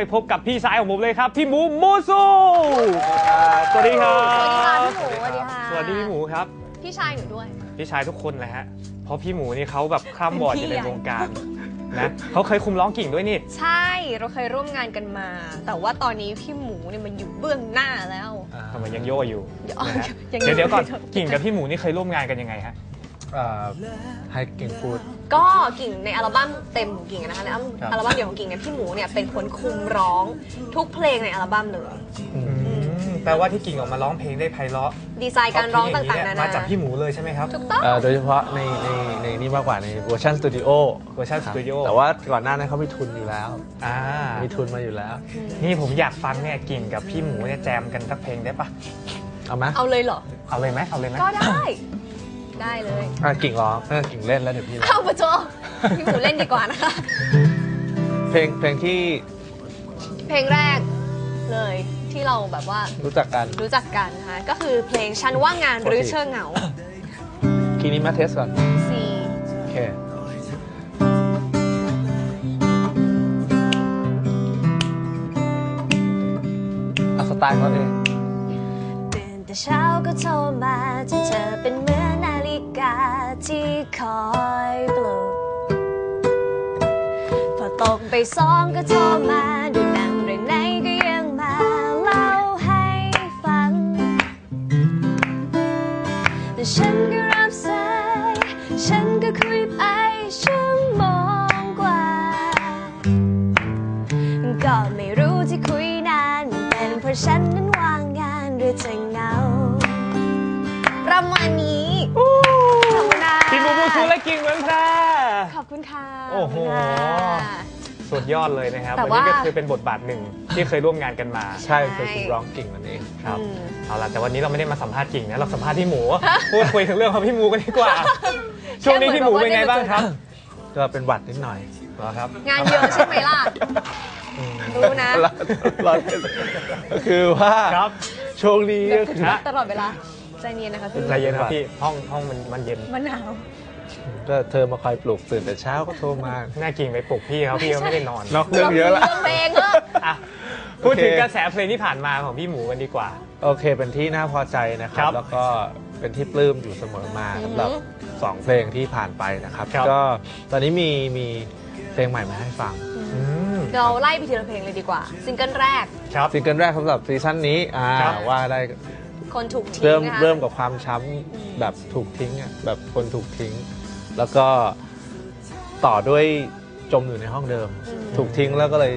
ไปพบกับพี่ชายของผมเลยครับ พี่หมูมูซูสวัสดีครับ สวัสดีค่ะพี่หมูสวัสดีค่ะสวัสดีพี่หมูครับ พี่ชายหนูด้วย พี่ชายทุกคนเลยฮะ เพราะพี่หมูนี่เขาแบบคร่ำบอดอยู่ในเป็นพี่ใหญ่วงการนะเขาเคยคุมร้องกิ่งด้วยนี่ ใช่ เราเคยร่วมงานกันมา แต่ว่าตอนนี้พี่หมูเนี่ยมันอยู่เบื้องหน้าแล้วทำไมยังโย่อยู่ เดี๋ยวนะฮะยังเดี๋ยวเดี๋ยวก่อนยังกิ่งกับพี่หมูนี่เคยร่วมงานกันยังไงฮะ อ่าให้กิ่งพูด ก็กิ่งในอัลบั้มเต็มของกิ่งอะนะคะในอัลบั้มครับ อัลบั้มเดี่ยวของกิ่งเนี่ยพี่หมูเนี่ยเป็นคนคุมร้องทุกเพลงในอัลบั้มเลยอืมแปลว่าที่กิ่งออกมาร้องเพลงได้ไพเราะดีไซน์การร้องต่างๆนามานาจากพี่หมูเลยใช่ไหมครับ ถูกต้อง เอ่อโดยเฉพาะในในในนี่มากกว่าในเวอร์ชันสตูดิโอเวอร์ชันสตูดิโอ แต่ว่าก่อนหน้านั้นเขามีทุนอยู่แล้ว อ่า มีทุนมาอยู่แล้ว นี่ผมอยากฟังเนี่ยกิ่งกับพี่หมูเนี่ยแจมกันสักเพลงได้ปะเอาไหมเอาเลยเหรอ เอาเลยไหมเอาเลยไหมก็ได้ ได้เลย อะกิ่งร้องเออกิ่งเล่นแล้วเดี๋ยวพี่ร้องเข้ามาโจพี่หมูเล่นดีกว่านะคะ เพลงเพลงที่เพลงแรกเลยที่เราแบบว่ารู้จักกันรู้จักกันนะคะก็คือเพลงฉันว่างงานหรือเชิงเหงาคีย์นี้มาเทสก่อนซีโอเคเอาสไตล์เขาเอง ตื่นแต่เช้าก็โทรมาจนเธอเป็นเหมือนนา ฬิกาที่คอยปลุก พอตกไปสองก็โทรมาดูหนังเรื่องไหนก็ยังมาเล่าให้ฟัง แต่ฉันก็รับสาย ฉันก็คุยไปชั่ว อ้โหขบคุณค่ะสุดยอดเลยนะครับแต่วันนี้ว่าก็คือเป็นบทบาทหนึ่งที่เคยร่วมงานกันมาใช่เคยคุณร้องกิ่งนั่นเอง ครับอืม เอาล่ะแต่วันนี้เราไม่ได้มาสัมภาษณ์กิ่งนะเราสัมภาษณ์พี่หมู พูดคุยถึงเรื่องของพี่หมูกันดีกว่า ช่วงนี้พี่หมูเป็นไงบ้างครับก็เป็นหวัดนิดหน่อยเหรอครับงานเยอะใช่ไหมล่ะ รู้นะรอรอก็คือว่าครับ ช่วงนี้ก็คือฮะตลอดเวลา ใจเย็นนะคะพี่ใจเย็นครับพี่ห้องห้องมันมันเย็นมะนาว ก็เธอมาคอยปลุกตื่นแต่เช้าก็โทรมาหน้ากิ่งไปปลุกพี่เขาพี่เขาไม่ได้นอน นอกเรื่องเยอะละเรื่องเพลงเถอะ อะพูดถึงโอเค กระแสเพลงที่ผ่านมาของพี่หมูกันดีกว่า โอเค เป็นที่น่าพอใจนะคครัรับบ แล้วก็เป็นที่ปลื้มอยู่เสมอมาอือหือสำหรับสองเพลงที่ผ่านไปนะครับ ครับ ก็ตอนนี้มีมีเพลงใหม่มาให้ฟัง อืม เราไล่ไปทีละเพลงเลยดีกว่า ซิงเกิลแรก ครับ ซิงเกิลแรกสำหรับซีซั่นนี้อ่าครับ ว่าได้คนถูกทิ้งเริ่มนะคะ เริ่มกับความช้ำแบบถูกทิ้งอะแบบคนถูกทิ้ง แล้วก็ต่อด้วยจมอยู่ในห้องเดิม ถูกทิ้งแล้วก็เลย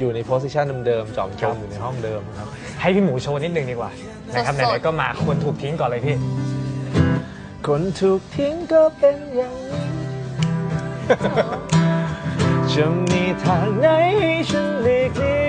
อยู่ในโพสิชันเดิมๆจอมจมอยู่ในห้องเดิมครับ ให้พี่หมูโชว์นิดนึงดีกว่านะครับสดๆไหนๆก็มาควรถูกทิ้งก่อนเลยพี่ คนถูกทิ้งก็เป็นอย่างนี้จะมีทางไหนให้ฉันหลีกหนีดี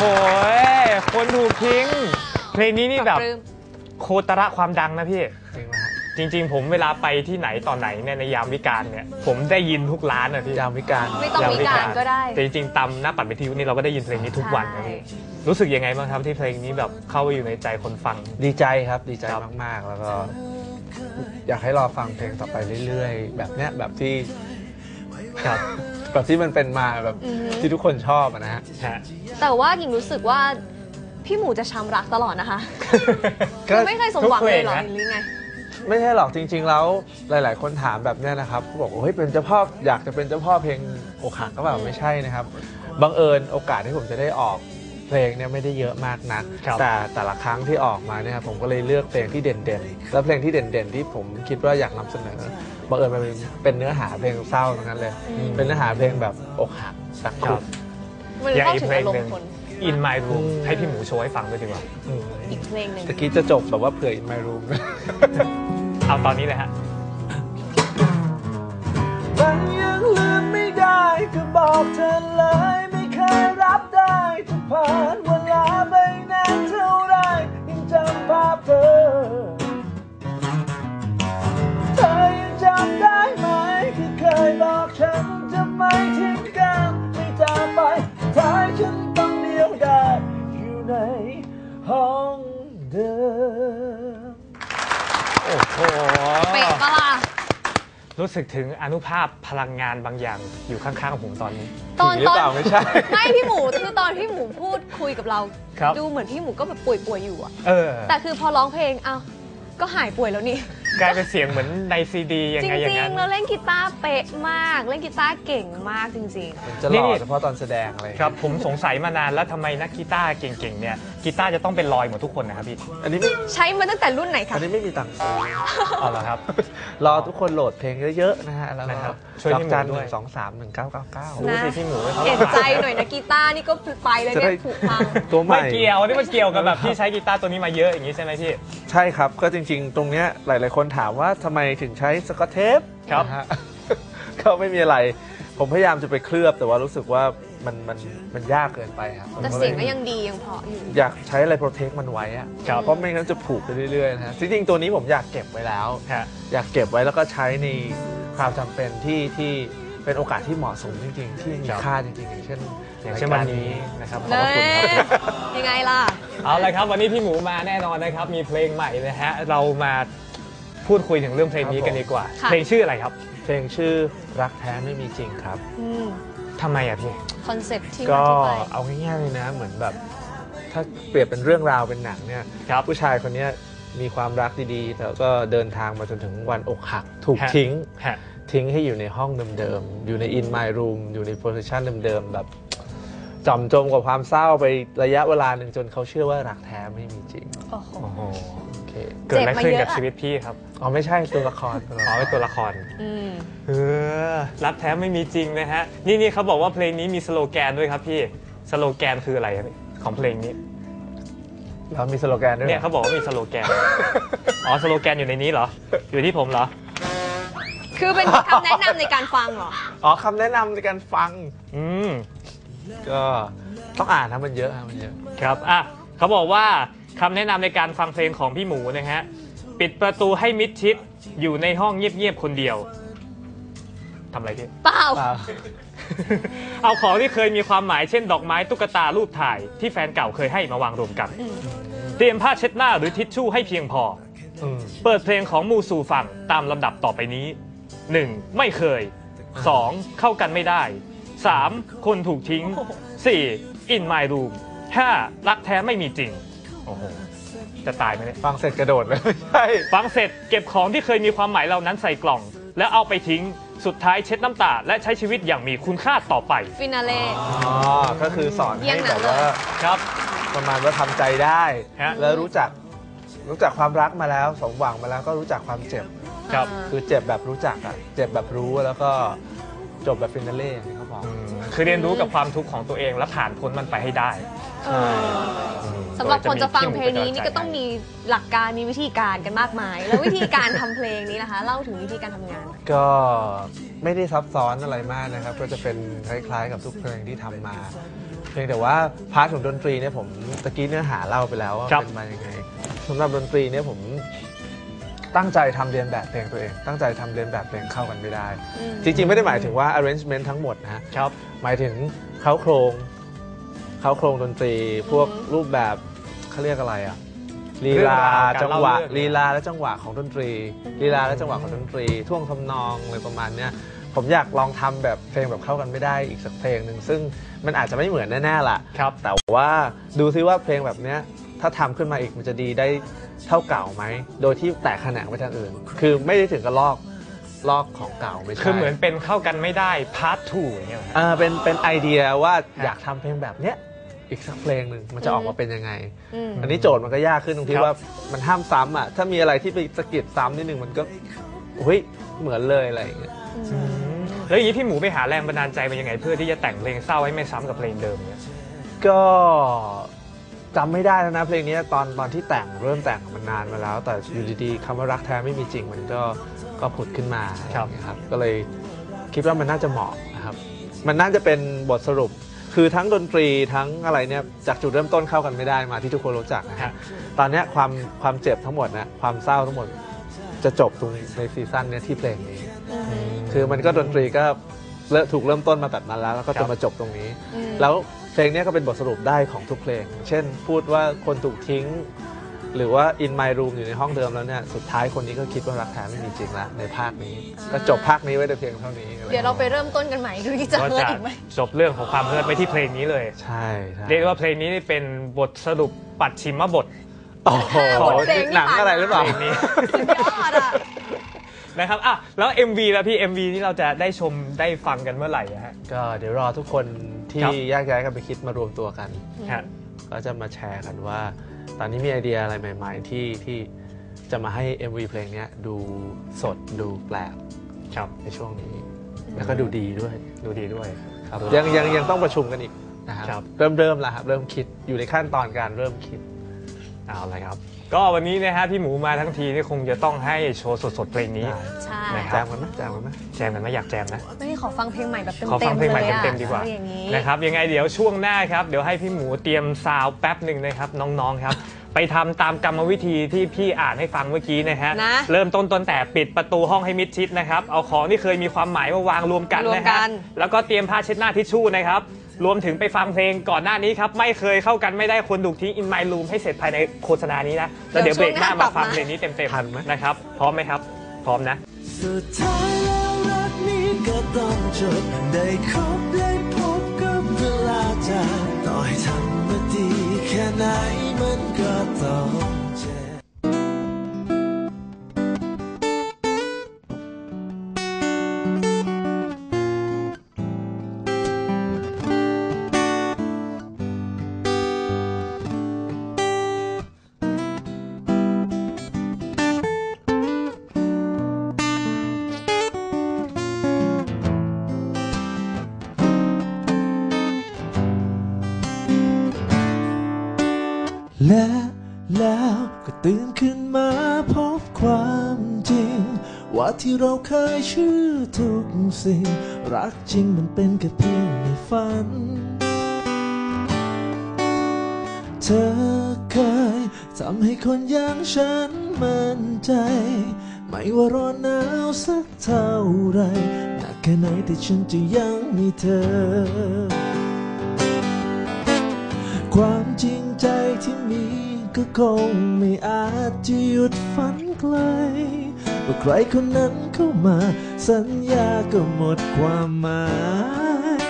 โอ้โหคนถูกทิ้ง เพลงนี้นี่แบบปลื้มโคตระความดังนะพี่ จริงไหมฮะจริงๆผมเวลาไปที่ไหนตอนไหนเนี่ยในยามวิการเนี่ย ผมได้ยินทุกร้านนะพี่ยามวิการไม่ต้องมีการก็ได้ แต่จริงๆตามหน้าปัดวิทยุนี่เราก็ได้ยินเพลงนี้ทุกวันนะพี่ใช่รู้สึกยังไงบ้างครับที่เพลงนี้แบบเข้าไปอยู่ในใจคนฟัง ดีใจครับดีใจครับมากๆ แล้วก็ อยากให้รอฟังเพลงต่อไปเรื่อยๆ แบบเนี้ยแบบที่ครับ แบบที่มันเป็นมาแบบอือฮึ ที่ทุกคนชอบอะนะฮะ ฮะ แต่ว่าหญิงรู้สึกว่าพี่หมูจะช้ำรักตลอดนะคะก็คือไม่เคยสมหวังเลยเหรอทุกเพลงนะ หรือไง ไม่ใช่หรอกจริง ๆ แล้วหลาย ๆ คนถามแบบเนี้ยนะครับเขาบอกว่าเฮ้ยเป็นเจ้าพ่ออยากจะเป็นเจ้าพ่อเพลงอกหักก็แบบไม่ใช่นะครับบังเอิญโอกาสที่ผมจะได้ออกเพลงเนี่ยไม่ได้เยอะมากนักครับ แต่แต่ละครั้งที่ออกมาเนี่ยครับผมก็เลยเลือกเพลงที่เด่นๆ แล้วเพลงที่เด่นๆ ที่ผมคิดว่าอยากนำเสนอ บังเอิญมันเป็นเนื้อหาเพลงเศร้าทั้งนั้นเลยอืมเป็นเนื้อหาเพลงแบบอกหักสักคคุรักบมันอย่างเข้าอีกถึงเพลงอารมหนึ่งณ์คน In My Room อืมให้พี่หมูโชว์ให้ฟังด้วยดีกว่า อืมอีกเพลงหนึ่งตะกี้จะจบแบบว่าเผื่ออินไมรูมอเอาตอนนี้เลยฮะมันยังลืมไม่ได้ก็บอกเธอเลยไม่เคยรับได้จะผ่านเรู้สึกถึงอนุภาพพลังงานบางอย่างอยู่ข้างๆผมตอนนี้ ตอนผีหรือตอนเปล่าไม่ใช่ ไม่พี่หมูคือตอนพี่หมูพูดคุยกับเรา ครับ ดูเหมือนพี่หมูก็แบบป่วยๆอยู่อะเออ แต่คือพอร้องเพลงเอ้าก็หายป่วยแล้วนี่ กลายเป็นเสียงเหมือนในซีดียังจไงอย่าริงงนั้ๆนแล้วเล่นกีตาร์เป๊ะมาก เล่นกีตาร์เก่งมากจริง จะหล่อเฉพาะตอนแสดงอะไรครับ ผมสงสัยมานานแล้วทำไมนักกีตาร์เก่งๆเนี่ยกีตาร์จะต้องเป็นรอยหมดทุกคนนะครับพี่อันนี้ไม่ๆ ใช้มาตั้งแต่รุ่นไหนคะอันนี้ไม่มีตังค์ซื้ออ๋อเหรอครับ รอทุกคนโหลดเพลงเยอะๆนะฮะแล้วนะคก็รับช่วยดอกพี่หมูจันหด้วย นึ่งสองสามหนึ่งเก้าเก้าเก้ารู้สิพี่หมูเขาเห็นใจหน่อยนะกีตาร์นี่ก็ไปเลยจะเนี่ได้ยผุพัง ตัวใหไม่ม่ เกี่ยวนี่มันเกี่ยวกับแบบพี่ใช้กีตาร์ตัวนี้มาเยอะอย่างนี้ใช่ไหมพี่ ใช่ครับ ก็จริงๆ ตรงเนี้ยหลาย ๆ คนถามว่าทำไมถึงใช้สกอตเทปครับนะฮะ ก็ไม่มีอะไร ผมพยายามจะไปเคลือบแต่ว่ารู้สึกว่ามันมันมันยากเกินไปครับแต่เสียงก็ยังดียังเพราะอยู่ อยากใช้อะไรโปรเทคมันไว้อะครับ เพราะไม่งั้นจะผูกไปเรื่อยๆนะฮะจริงๆตัวนี้ผมอยากเก็บไว้แล้ว ฮะ อยากเก็บไว้แล้วก็ใช้ในความจำเป็นที่ที่เป็นโอกาสที่เหมาะสมจริง ๆ ที่มีครับ ค่าจริงๆ อย่างเช่นอย่างเช่นวันนี้นะครับขอบเน่พระคุณครับ ยังไงล่ะ เอาละครับวันนี้พี่หมูมาแน่นอนนะครับ มีเพลงใหม่นะฮะ เรามา พูดคุยถึงเรื่องเพลงนี้กันดีกว่า ค่ะ เพลงชื่ออะไรครับเพลงชื่อรักแท้ไม่มีจริงครับ อืมทำไมอะพี่ คอนเซปต์ที่ก็มาที่ไป เอาง่ายๆเลยนะ เหมือนแบบ ถ้าเปรียบเป็นเรื่องราวเป็นหนังเนี่ยครับผู้ชายคนเนี้ยมีความรักดีๆ แล้วก็เดินทางมาจนถึงวันอกหัก ถูกฮะ ทิ้ง ฮะ ทิ้งให้อยู่ในห้องเดิมๆ อยู่ใน in my room อยู่ในโพสิชันเดิมๆ แบบจอมจมกับความเศร้าไประยะเวลาหนึ่งจนเขาเชื่อว่ารักแท้ไม่มีจริง โอ้โห โอ้โหโอ เคเกิดอะไรขึ้นเจ็บมาเยอะกับอะชีวิตพี่ครับ อ๋อไม่ใช่ตัวละครอ๋อเป็นตัวละครอืมเออรักแท้ไม่มีจริงนะฮะ นี่นี่เขาบอกว่าเพลงนี้มีสโลแกนด้วยครับพี่สโลแกนคืออะไรครับพี่ของเพลงนี้แล้วมีสโลแกนด้วยหรอเนี่ยเขาบอกว่ามีสโลแกน อ๋อสโลแกนอยู่ในนี้เหรอ อยู่ที่ผมเหรอ คือเป็นคำแนะนำในการฟังเหรอ อ๋อคำแนะนำในการฟัง อืม ก็ต้องอ่านนะมันเยอะฮะมันเยอะ ครับ อะเขาบอกว่า คำแนะนำในการฟังเพลงของพี่หมูนะฮะ ปิดประตูให้มิดชิด อยู่ในห้องเงียบๆคนเดียวทำอะไรพี่ เปล่า เปล่าเอาของที่เคยมีความหมายเช่นดอกไม้ตุ๊กตารูปถ่าย ที่แฟนเก่าเคยให้มาวางรวมกันอืมเตรียมผ้าเช็ดหน้าหรือทิชชู่ให้เพียงพอ อืมเปิดเพลงของมูสู่ฟังตามลำดับต่อไปนี้ 1. ไม่เคย 2. เข้ากันไม่ได้ 3. คนถูกทิ้ง 4. in my room 5. รักแท้ไม่มีจริงโอ้โหจะตายไหมเนี่ยฟังเสร็จกระโดดเลยไม่ใช่ ฟังเสร็จเก็บของที่เคยมีความหมายเหล่านั้นใส่กล่อง แล้วเอาไปทิ้งสุดท้ายเช็ดน้ำตา และใช้ชีวิตอย่างมีคุณค่าต่อไป ฟินาเล่ อ๋อ ก็คือสอนเยี่ยให้งหนัแบงบว่าเลยครับ ประมาณว่าทำใจได้ ฮะ แล้วรู้จักรู้จักความรักมาแล้ว สมหวังมาแล้วก็รู้จักความเจ็บ ครับอ่าคือเจ็บแบบรู้จักอะเจ็บแบบรู้แล้วก็จบแบบฟินาเล่อย่างที่เขาบอกอืมคือเรียนรู้กับความทุกข์ของตัวเองและผ่านพ้นมันไปให้ได้ เออสำหรับคนจะฟังเพลงนี้นี่ก็ต้องมีหลักการมีวิธีการกันมากมาย แล้ววิธีการทำเพลงนี้นะคะ เล่าถึงวิธีการทำงาน ก็ไม่ได้ซับซ้อนอะไรมากนะครับ ก็จะเป็นคล้ายๆ กับทุกเพลงที่ทำมา เพียงแต่ว่าพาร์ทของดนตรีเนี่ยผมตะกี้เนื้อหาเล่าไปแล้วว่าครับ เป็นมายังไงสำหรับดนตรีเนี่ยผมตั้งใจทำเรียนแบบเพลงตัวเอง ตั้งใจทำเรียนแบบเพลงเข้ากันไม่ได้อืมจริงๆไม่ได้หมายถึงว่า arrangement ทั้งหมดนะฮะ ครับ หมายถึงเขาโครง เขาโครงดนตรีพวกอืมรูปแบบเขาเรียกอะไรอะลีเรื่องลาราวการจังหวะเล่าเรื่องลีลาและจังหวะของดนตรีลีลาและจังหวะของดนตรีท่วงทำนองอะไรประมาณเนี้ยผมอยากลองทำแบบเพลงแบบเข้ากันไม่ได้อีกสักเพลงหนึ่งซึ่งมันอาจจะไม่เหมือนแน่ๆล่ะครับแต่ว่าดูซิว่าเพลงแบบเนี้ยถ้าทำขึ้นมาอีกมันจะดีได้เท่าเก่าไหม โดยที่แตกแขนงไปทางอื่น คือไม่ได้ถึงกับลอกลอกของเก่าไม่ใช่คือเหมือนเป็นเข้ากันไม่ได้พาร์ททูอย่างเงี้ยเหรอฮะเออเป็นเป็นไอเดียว่าครับอยากทำเพลงแบบเนี้ย อีกสักเพลงหนึ่งมันจะออกมาเป็นยังไง อืม อันนี้โจทย์มันก็ยากขึ้นตรงคที่รับ ว่ามันห้ามซ้ำอะ ถ้ามีอะไรที่ไปสะกิดซ้ำนิดนึงมันก็เฮ้ยเหมือนเลยอะไรอย่างเงี้ยอืมแล้วอย่างนี้พี่หมูไปหาแรงบันดาลใจมายังไง เพื่อที่จะแต่งเพลงเศร้าให้ไม่ซ้ำกับเพลงเดิมเนี่ย ก็จำไม่ได้แล้วนะเพลงนี้ตอนตอนที่แต่งเริ่มแต่งมันนานมาแล้ว แต่อยู่ดีๆคำว่ารักแท้ไม่มีจริงมันก็ก็ผุดขึ้นมาครับ อะไรอย่างเงี้ยครับ ก็เลยคิดว่ามันน่าจะเหมาะนะครับ มันน่าจะเป็นบทสรุป คือทั้งดนตรีทั้งอะไรเนี่ยจากจุดเริ่มต้นเข้ากันไม่ได้มาที่ทุกคนรู้จักนะครัฮะบตอนเนี้ยความความเจ็บทั้งหมดนะความเศร้าทั้งหมดจะจบตรงในซีซั่นเนี้ยที่เพลงนี้ คือมันก็ดนตรีก็เริ่มถูกเริ่มต้นมาแบบนั้นแล้ว แล้วก็ครัจะบมาจบตรงนี้อืมแล้วเพลงเนี้ยก็เป็นบทสรุปได้ของทุกเพลง เช่น พูดว่าคนถูกทิ้ง หรือว่า in my room อยู่ในห้องเดิมแล้วเนี่ยสุดท้ายคนนี้ก็คิดว่ารักแท้ไม่มีจริงแล้วในภาคนี้ ก็จบภาคนี้ไว้แต่เพียงเท่านี้เดี๋ยวเราไปเริ่มต้นกันใหม่ดูที่จะก็เฮิร์จะตอีกไหมจบเรื่องของความเฮิร์ตไปที่เพลงนี้เลย ใช่ใช่เรียกว่าเพลงนี้นี่เป็นบทสรุปปัดชิมบทโอ้โหบทเพลงที่หนังอะไรหรือเปล่าเพลงนี้ สุดยอดอะ นะครับอะแล้ว MV แล้วพี่ MV นี่เราจะได้ชมได้ฟังกันเมื่อไหร่อะฮะ ก็เดี๋ยวรอทุกคนที่ครับ แยกย้ายกันไปคิดมารวมตัวกัน ฮะ ก็จะมาแชร์กันว่า ตอนนี้มีไอเดียอะไรใหม่ ๆ ที่ที่จะมาให้ MV เพลงเนี้ยดูสดดูแปลกครับในช่วงนี้ แล้วก็ดูดีด้วยดูดีด้วยครับยังยังยังต้องประชุมกันอีกนะคครัรับบเริ่มเริ่มแล้วครับเริ่มคิดอยู่ในขั้นตอนการเริ่มคิดเอาละครับ ก็วันนี้นะฮะพี่หมูมาทั้งทีนี่คงจะต้องให้โชว์สดๆเพลงนี้ได้ใช่นะคแจรับมกันไหมแจมกันไหมแจมกันไหมอยากแจมนะ ไม่ขอฟังเพลงใหม่แบบเต็มๆขอฟังเพลงใหม่ยอะเต็มๆดีกว่าออย่างนี้นะครับยังไงเดี๋ยวช่วงหน้าครับเดี๋ยวให้พี่หมูเตรียมซาวด์แป๊บหนึ่งนะครับน้องๆครับ ไปทำตามกรรมวิธีที่พี่อ่านให้ฟังเมื่อกี้นะฮะนะเริ่มต้นต้นแต่ปิดประตูห้องให้มิดชิดนะครับเอาของที่เคยมีความหมายมาวางรวมกันรวมนะกัฮะนแล้วก็เตรียมผ้าเช็ดหน้าทิชชู่นะครับ รวมถึงไปฟังเพลงก่อนหน้านี้ครับ ไม่เคยเข้ากันไม่ได้คนถูกทิ้ง in my room ให้เสร็จภายในโฆษณานี้นะ แล้วเดี๋ยวเบรกหน้ามาฟังเพลงนี้เต็มทันไหม ๆนะครับ พร้อมไหมครับ พร้อมนะ สุดท้ายแล้วรักนี้ก็ต้องจบได้คบได้พบกับเวลาจากต่อให้ทำมาดีแค่ไหนมันก็ต้อง และแล้วก็ตื่นขึ้นมาพบความจริง ว่าที่เราเคยเชื่อทุกสิ่ง รักจริงมันเป็นแค่เพียงในฝัน เธอเคยทำให้คนอย่างฉันมั่นใจ ไม่ว่าร้อนหนาวสักเท่าไรหนักแค่ไหนที่ฉันจะยังมีเธอ ก็คงไม่อาจจะหยุดฝันไกลว่าใครคนนั้นเข้ามา สัญญาก็หมดความหมาย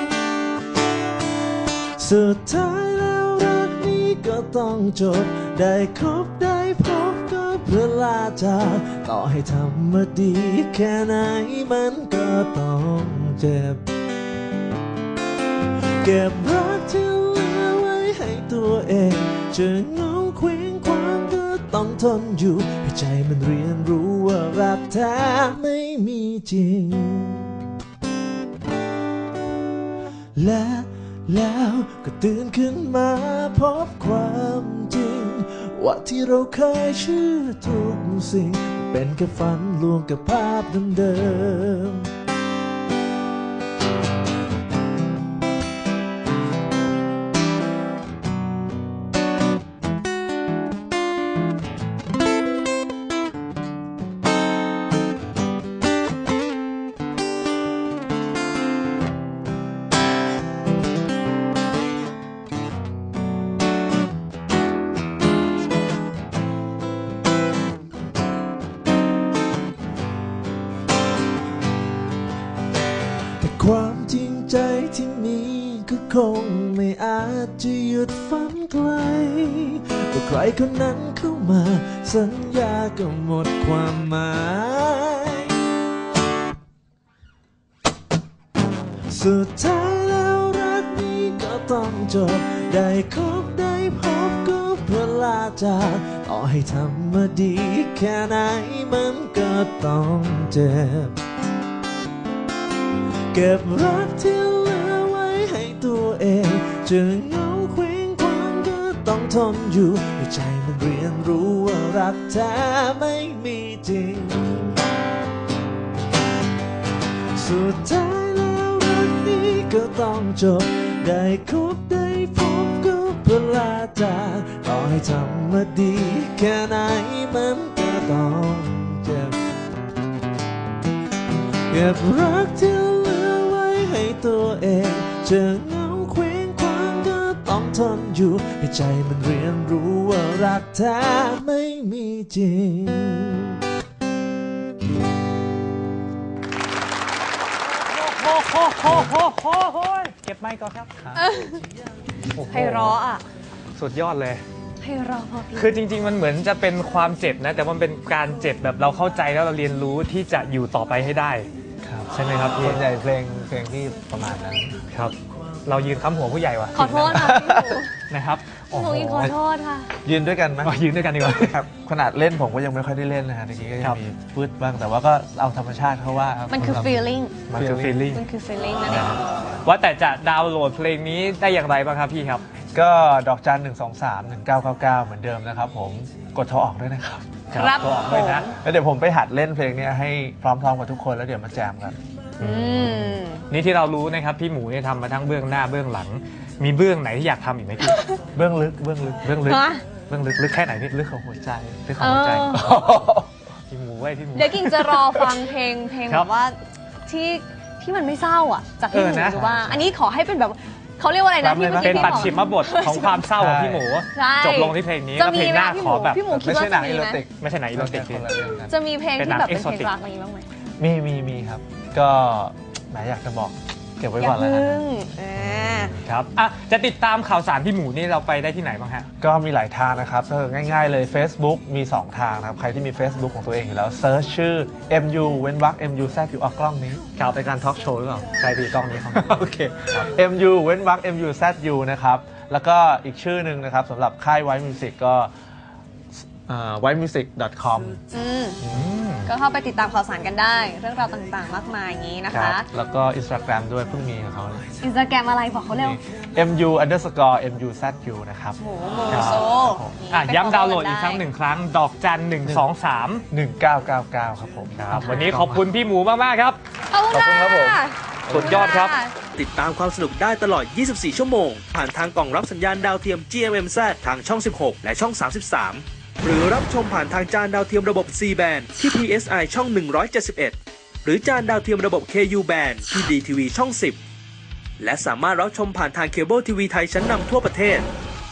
สุดท้ายแล้วรักนี้ก็ต้องจบ ได้คบได้พบกับเวลาจากต่อให้ทำมาดีแค่ไหนมันก็ต้องเจ็บ เก็บรักที่เหลือไว้ให้ตัวเอง จะเงาเคว้งคว้างก็ต้องทนอยู่ ให้ใจมันเรียนรู้ว่ารักแท้ไม่มีจริง และแล้วก็ตื่นขึ้นมาพบความจริง ว่าที่เราเคยเชื่อทุกสิ่ง เป็นแค่ฝันลวงกับภาพเดิมๆ ใจที่มีก็คงไม่อาจจะหยุดฝันไกลว่าใครคนนั้นเข้ามา สัญญาก็หมดความหมายสุดท้ายแล้วรักนี้ก็ต้องจบได้คบได้พบก็เวลาจากต่อให้ทำมาดีแค่ไหนมันก็ต้องเจ็บ เก็บรักที่เหลือไว้ให้ตัวเอง จะเหงาเคว้งคว้างก็ต้องทนอยู่ให้ใจมันเรียนรู้ว่ารักแท้ไม่มีจริง สุดท้ายแล้วรักนี้ก็ต้องจบ ได้คบได้พบก็เพลาจากต่อให้ทำมาดีแค่ไหนมันก็ต้องเจ็บเก็บรักที่ ตัวเองเจอเงาเคว้งคว้างก็ต้องทนอยู่ให้ใจมันเรียนรู้ว่ารักแท้ไม่มีจริงโอ้โหโอ้โหโอ้โหโอ้โหเก็บไมค์ก่อนครับโอ้โหไพเราะอะสุดยอดเลย ไพเราะพอพี่คือจริง ๆ มันเหมือนจะเป็นความเจ็บนะ แต่มันเป็นการเจ็บแบบเราเข้าใจแล้วเราเรียนรู้ที่จะอยู่ต่อไปให้ได้ ใช่ไหมครับพี่ส่วนใหญ่เพลงเพลงที่ประมาณนั้น ครับ เรายืนค้ำหัวผู้ใหญ่วะขอโทษค่ะพี่หมูนะครับพี่หมูยิงขอโทษค่ะ ยืนด้วยกันไหม มายืนด้วยกันดีกว่า ครับขนาดเล่นผมก็ยังไม่ค่อยได้เล่นนะฮะเมื่อกี้ก็คยัรังบ มีฟืดบ้างแต่ว่าก็เอาธรรมชาติเขาว่าครับมันคือ feeling มันคือ feeling มันคือ feeling นั่นเอง ว่าแต่จะดาวน์โหลดเพลงนี้ได้อย่างไรบ้างครับพี่ครับ ก็ดอกจันหนึ่งสองสามหนึ่งเก้าเก้าเก้าเหมือนเดิมนะครับผมกดโทรออกด้วยนะครับครับก็ออกด้วยนะแล้วเดี๋ยวผมไปหัดเล่นเพลงเนี้ยให้พร้อมๆกับทุกคนแล้วเดี๋ยวมาแจมกัน อืม นี่ที่เรารู้นะครับพี่หมูเนี่ยทำมาทั้งเบื้องหน้าเบื้องหลัง มีเบื้องไหนที่อยากทำอีกไหมพี่ เบื้องลึกเบื้องลึกเบื้องลึกฮะ เบื้องลึกลึกแค่ไหนพี่ลึกของหัวใจลึกของหัวใจเออพี่หมูไว้ยพี่หมู เดี๋ยวกิ่งจะรอฟังเพลงเพลงคแบรับบว่าที่ที่มันไม่เศร้าอะ จากพี่หเอมูอนะหรือว่าอันนี้ขอให้เป็นแบบ เขาเรียกว่าอะไรนะที่เมื่อเป็กี้นพี่ปัดบอก ฉิมบทของความเศร้าของพี่หมู ใช่จบลงที่เพลงนี้จะแล้วมีเพลงไหหมน้าพี่หขมูอแบบพี่หมูคิดไม่ว่าใช่หนัจะงมีอีโรไหมติกไม่ใช่ไหนอีโรติกคพี่นละเรื่องกันจะมีเพลงเป็นที่หนังแบบเป็นเพลง exotic รักอะไรบ้างไหม มีมีมีครับ ก็แหมอยากจะบอก เก็บไว้อย่าก่อนแล้วกัพึ่นงอ่า ครับอะจะติดตามข่าวสารพี่หมูนี่เราไปได้ที่ไหนบ้างฮะ ก็มีหลายทางนะครับถ้าง่ายๆเลย Facebook มี 2 ทางนะครับ ใครที่มี Facebook ของตัวเองอยู่แล้วเซิร์ชชื่อ MU เว้นวรรค MU แซดอยู่ออกกล้องนี้ครับเป็นการทอล์กโชว์หรือเปล่าใช่พี่กล้องนี้ครับโอเค MU เว้นวรรค MU ZU นะครับ แล้วก็อีกชื่อหนึ่งนะครับสำหรับค่ายไว e มิวสิกก็ไว e music com อืมอืม ก็เข้าไปติดตามข่าวสารกันได้ เรื่องราวต่างๆ มากมายอย่างนี้นะครัคะ บแล้วก็ Instagram ด้วยเพิ่งมีของเขาเลย อินสตาแกรมอะไรบอกเขาเร็ว MU underscore MU ZU นะครับโหโมครับโซอะไปย้ำดาวน์โหลดไอีกครั้งหนึ่งครั้ง ดอกจันหนึ่งสองสาม1999 ครับผม ครับวันนี้ขอบคุณพี่หมูมาก ๆ ครับ ขอบคุณขอบคุณครับผมะสุดยอดครับะ ติดตามความสนุกได้ตลอด 24 ชั่วโมง ผ่านทางกล่องรับสัญญาณดาวเทียม GMMZ ทางช่อง 16 และช่อง 33 หรือรับชมผ่านทางจานดาวเทียมระบบ C band ที่ PSI ช่อง 171 หรือจานดาวเทียมระบบ KU band ที่ DTV ช่อง 10 และสามารถรับชมผ่านทางเคเบิลทีวีไทยชั้นนำทั่วประเทศ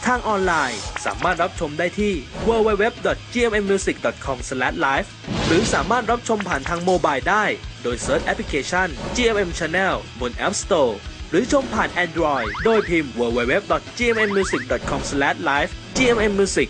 ทางออนไลน์สามารถรับชมได้ที่ www.gmmusic.com/live หรือสามารถรับชมผ่านทางโมบายได้ โดยเซิร์ชแอปพลิเคชัน GMM Channel บน App Store หรือชมผ่าน Android โดยพิมพ์ www.gmmusic.com/live GMM Music